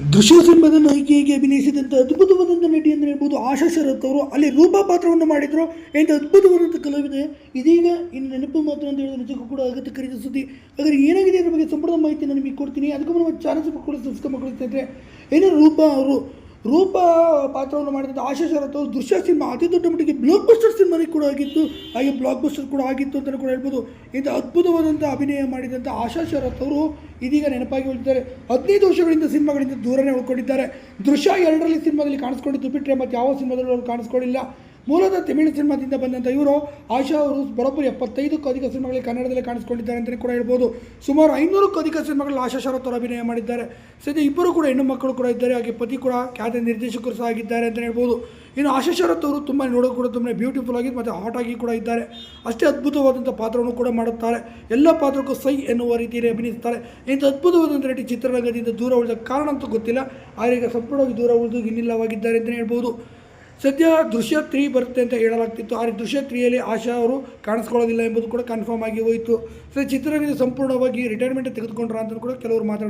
ದೃಶ್ಯ ಸಿನಿಮಾದ ನಾಯಕಿಯಾಗಿ ಅಭಿನಯಿಸಿದಂಥ ಅದ್ಭುತವಾದಂಥ ನಟಿ ಅಂತ ಹೇಳ್ಬೋದು ಆಶಾ ಶರತ್ ಅವರು. ಅಲ್ಲಿ ರೂಪಾ ಪಾತ್ರವನ್ನು ಮಾಡಿದರು. ಎಂಥ ಅದ್ಭುತವಾದಂಥ ಕಲಾವಿದೆ. ಇದೀಗ ಇನ್ನು ನೆನಪು ಮಾತ್ರ ಅಂತ ಹೇಳಿದ್ರೆ ನಿಜಕ್ಕೂ ಕೂಡ ಅಗತ್ಯ ಖರೀದಿ ಸುದ್ದಿ. ಹಾಗಾದ್ರೆ ಏನಾಗಿದೆ ನಮಗೆ ಬಗ್ಗೆ ಸಂಪೂರ್ಣ ಮಾಹಿತಿ ನಿಮಗೆ ಕೊಡ್ತೀನಿ. ಅದಕ್ಕೂ ನಮ್ಮ ಚಾನಲ್ ಕೂಡ ಸಬ್ಸ್ಕ್ರೈಬ್ ಮಾಡ್ಕೊಳ್ತಾ ಏನು ರೂಪಾ ಅವರು ರೂಪಾ ಪಾತ್ರವನ್ನು ಮಾಡಿದಂಥ ಆಶಾ ಶರತ್ ದೃಶ್ಯ ಸಿನಿಮಾ, ಅತಿ ದೊಡ್ಡ ಮಟ್ಟಿಗೆ ಬ್ಲಾಕ್ ಬಸ್ಟರ್ ಸಿನಿಮಾನಿ ಕೂಡ ಆಗಿತ್ತು. ಹಾಗೆ ಬ್ಲಾಕ್ ಬಸ್ಟರ್ ಕೂಡ ಆಗಿತ್ತು ಅಂತಲೂ ಕೂಡ ಹೇಳ್ಬೋದು. ಇಂಥ ಅದ್ಭುತವಾದಂಥ ಅಭಿನಯ ಮಾಡಿದಂಥ ಆಶಾ ಶರತ್ ಅವರು ಇದೀಗ ನೆನಪಾಗಿ ಉಳಿದಿದ್ದಾರೆ. ಹದಿನೈದು ವರ್ಷಗಳಿಂದ ಸಿನಿಮಾಗಳಿಂದ ದೂರನೇ ಉಳ್ಕೊಂಡಿದ್ದಾರೆ. ದೃಶ್ಯ ಎರಡರಲ್ಲಿ ಸಿನಿಮಾದಲ್ಲಿ ಕಾಣಿಸ್ಕೊಂಡಿದ್ದು ಬಿಟ್ಟರೆ ಮತ್ತು ಯಾವ ಸಿನಿಮಾದಲ್ಲೂ ಅವರು ಕಾಣಿಸ್ಕೊಳ್ಳಿಲ್ಲ ಮೂಲತಃ ತಮಿಳು ಸಿನಿಮಾದಿಂದ ಬಂದಂಥ ಇವರು ಆಶಾ ಅವರು ಬರೋಬ್ಬರಿ ಎಪ್ಪತ್ತೈದಕ್ಕೂ ಅಧಿಕ ಸಿನಿಮಾಗಳಲ್ಲಿ ಕನ್ನಡದಲ್ಲಿ ಕಾಣಿಸ್ಕೊಂಡಿದ್ದಾರೆ ಅಂತಲೇ ಕೂಡ ಹೇಳ್ಬೋದು. ಸುಮಾರು ಐನೂರಕ್ಕೂ ಅಧಿಕ ಸಿನಿಮಾಗಳಲ್ಲಿ ಆಶಾ ಶರತ್ ಅವರು ಅಭಿನಯ ಮಾಡಿದ್ದಾರೆ. ಸದ್ಯ ಇಬ್ಬರು ಕೂಡ ಹೆಣ್ಣು ಮಕ್ಕಳು ಕೂಡ ಇದ್ದಾರೆ. ಹಾಗೆ ಪತಿ ಕೂಡ ಖ್ಯಾತ ನಿರ್ದೇಶಕರು ಸಹ ಆಗಿದ್ದಾರೆ ಅಂತಲೇ ಹೇಳ್ಬೋದು. ಇನ್ನು ಆಶಾ ಶರತ್ ಅವರು ತುಂಬ ನೋಡೋದು ಕೂಡ ತುಂಬ ಬ್ಯೂಟಿಫುಲ್ ಆಗಿ ಮತ್ತು ಹಾಟ್ ಆಗಿ ಕೂಡ ಇದ್ದಾರೆ. ಅಷ್ಟೇ ಅದ್ಭುತವಾದಂಥ ಪಾತ್ರವನ್ನು ಕೂಡ ಮಾಡುತ್ತಾರೆ. ಎಲ್ಲ ಪಾತ್ರಕ್ಕೂ ಸೈ ಎನ್ನುವ ರೀತಿಯಲ್ಲಿ ಅಭಿನಯಿಸ್ತಾರೆ. ಇಂಥ ಅದ್ಭುತವಾದಂಥ ನಟಿ ಚಿತ್ರರಂಗದಿಂದ ದೂರ ಉಳಿದ ಕಾರಣ ಅಂತೂ ಗೊತ್ತಿಲ್ಲ. ಆದರೆ ಈಗ ಸಂಪೂರ್ಣವಾಗಿ ದೂರ ಉಳಿದು ಇನ್ನಿಲ್ಲವಾಗಿದ್ದಾರೆ ಅಂತಲೇ ಹೇಳ್ಬೋದು. ಸದ್ಯ ದೃಶ್ಯ ತ್ರೀ ಬರುತ್ತೆ ಅಂತ ಹೇಳಲಾಗ್ತಿತ್ತು, ಆದರೆ ದೃಶ್ಯ ತ್ರೀಯಲ್ಲಿ ಆಶಾ ಅವರು ಕಾಣಿಸ್ಕೊಳ್ಳೋದಿಲ್ಲ ಎಂಬುದು ಕೂಡ ಕನ್ಫರ್ಮ್ ಆಗಿ ಹೋಯಿತು. ಸೊ ಚಿತ್ರರಂಗದ ಸಂಪೂರ್ಣವಾಗಿ ರಿಟೈರ್ಮೆಂಟ್ ತೆಗೆದುಕೊಂಡ್ರ ಅಂತ ಕೂಡ ಕೆಲವರು ಮಾತಾಡ್ತಾರೆ